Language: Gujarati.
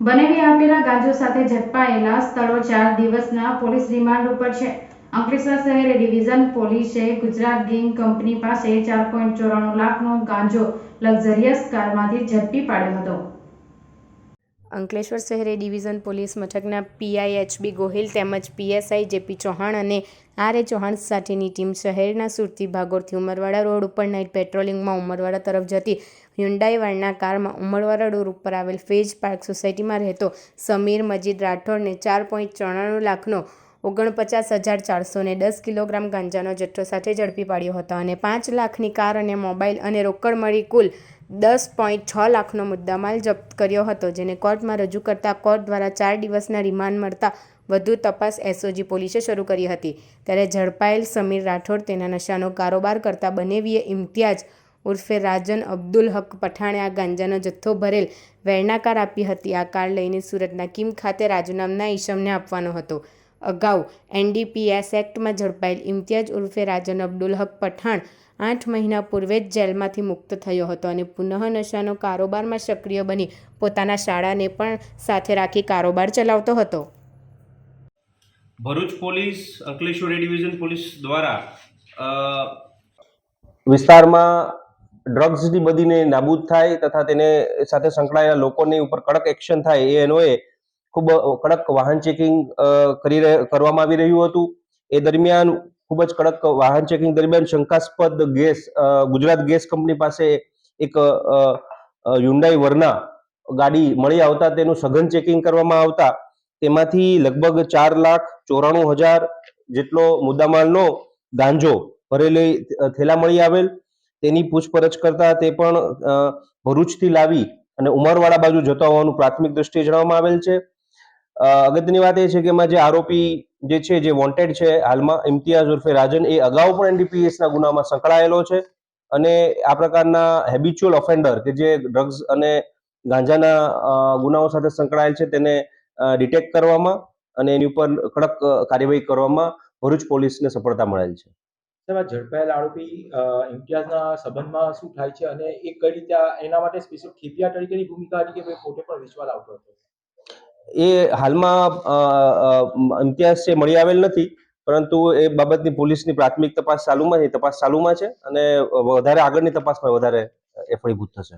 બનેવી આપેલા ગાંજો સાથે ઝડપાયેલા સ્થળો ચાર દિવસના પોલીસ રિમાન્ડ ઉપર છે. અંકલેશ્વર શહેર ડિવિઝન પોલીસે ગુજરાત ગેંગ કંપની પાસે ચાર પોઈન્ટ ચોરાણું લાખનો ગાંજો લક્ઝરિયસ કારમાંથી ઝડપી પાડ્યો હતો. અંકલેશ્વર શહેરે ડિવિઝન પોલીસ મથકના પીઆઈ એચબી ગોહિલ તેમજ પીએસઆઈ જેપી ચૌહાણ અને આર એ ચૌહાણ સાથેની ટીમ શહેરના સુરતી ભાગોળથી ઉમરવાડા રોડ ઉપર નાઇટ પેટ્રોલિંગમાં ઉમરવાડા તરફ જતી હ્યુન્ડાઈ વાળના કારમાં ઉમરવાડા રોડ ઉપર આવેલ ફેજ પાર્ક સોસાયટીમાં રહેતો સમીર મજીદ રાઠોડને ચાર પોઈન્ટ ચોરાણું લાખનો ઓગણપચાસ હજાર ચારસો ને દસ કિલોગ્રામ ગાંજાનો જથ્થો સાથે ઝડપી પાડ્યો હતો અને પાંચ લાખની કાર અને મોબાઈલ અને રોકડ મળી કુલ દસ પોઈન્ટ છ લાખનો મુદ્દામાલ જપ્ત કર્યો હતો, જેને કોર્ટમાં રજૂ કરતા કોર્ટ દ્વારા ચાર દિવસના રિમાન્ડ મળતા વધુ તપાસ એસઓજી પોલીસે શરૂ કરી હતી. ત્યારે ઝડપાયેલ સમીર રાઠોડ તેના નશાનો કારોબાર કરતા બનેવીએ ઇમ્તિયાજ ઉર્ફે રાજન અબ્દુલ હક પઠાણે આ ગાંજાનો જથ્થો ભરેલ વેરણાકાર આપી હતી. આ કાર લઈને સુરતના કિમ ખાતે રાજુ નામના ઈશમને આપવાનો હતો. અગાઉ એનડીપીએસ એક્ટમાં ઝડપાયેલ ઇમ્તિયાજ ઉર્ફે રાજન અબ્દુલ હક પઠાણ આઠ મહિના પૂર્વે જ જેલમાંથી મુક્ત થયો હતો અને પુનઃ નશાનો કારોબારમાં સક્રિય બની પોતાના શાળાને પણ સાથે રાખી કારોબાર ચલાવતો હતો. Bharuch police Ankleshwar A division police દ્વારા વિસ્તારમાં ડ્રગ્સની બધીને નાબૂદ થાય તથા તેને સાથે સંકળાયેલા લોકોની ઉપર કડક એક્શન થાય એ અન્વયે ખૂબ કડક વાહન ચેકિંગ કરી કરવામાં આવી રહ્યું હતું. એ દરમિયાન ખૂબ જ કડક વાહન ચેકિંગ દરમિયાન શંકાસ્પદ ગેસ ગુજરાત ગેસ કંપની પાસે એક હ્યુન્ડાઈ વરના ગાડી મળી આવતા તેનું સઘન ચેકિંગ કરવામાં આવતા. તેમાંથી લગભગ ચાર લાખ ચોરાણું હજાર જેટલો મુદ્દામાલનો ગાંજો ભરેલી થેલા મળી આવેલ. તેની પૂછપરછ કરતા તે પણ ભરૂચથી લાવી અને ઉમરવાડા બાજુ જતા હોવાનું પ્રાથમિક દ્રષ્ટિએ જણાવવામાં આવેલ છે. અગત્યની વાત એ છે કે એમાં જે આરોપી જે છે, જે વોન્ટેડ છે, હાલમાં ઇમ્તિયાઝ ઉર્ફે રાજન, એ અગાઉ પણ એનડીપીએસના ગુનામાં સંકળાયેલો છે અને આ પ્રકારના હેબિચ્યુઅલ ઓફેન્ડર કે જે ડ્રગ્સ અને ગાંજાના ગુનાઓ સાથે સંકળાયેલ છે તેને ડિટેક્ટ કરવામાં અને એની ઉપર કડક કાર્યવાહી કરવામાં ભરૂચ પોલીસને સફળતા મળેલ છે. આ ઝડપાયેલ આરોપી ઇમ્તિયાઝના સંબંધમાં શું થાય છે અને એ કઈ રીતે એના માટે સ્પેશિયલ ખેપિયા તરીકેની ભૂમિકા હતી કે ભાઈ પોતે પણ વેચવા લાવતો હતો? એ હાલમાં ઇમ્તિયાઝ છે મળી આવેલ નથી, પરંતુ એ બાબતની પોલીસની પ્રાથમિક તપાસ ચાલુમાં છે તપાસ ચાલુમાં છે અને વધારે આગળની તપાસમાં વધારે એફળીભૂત થશે.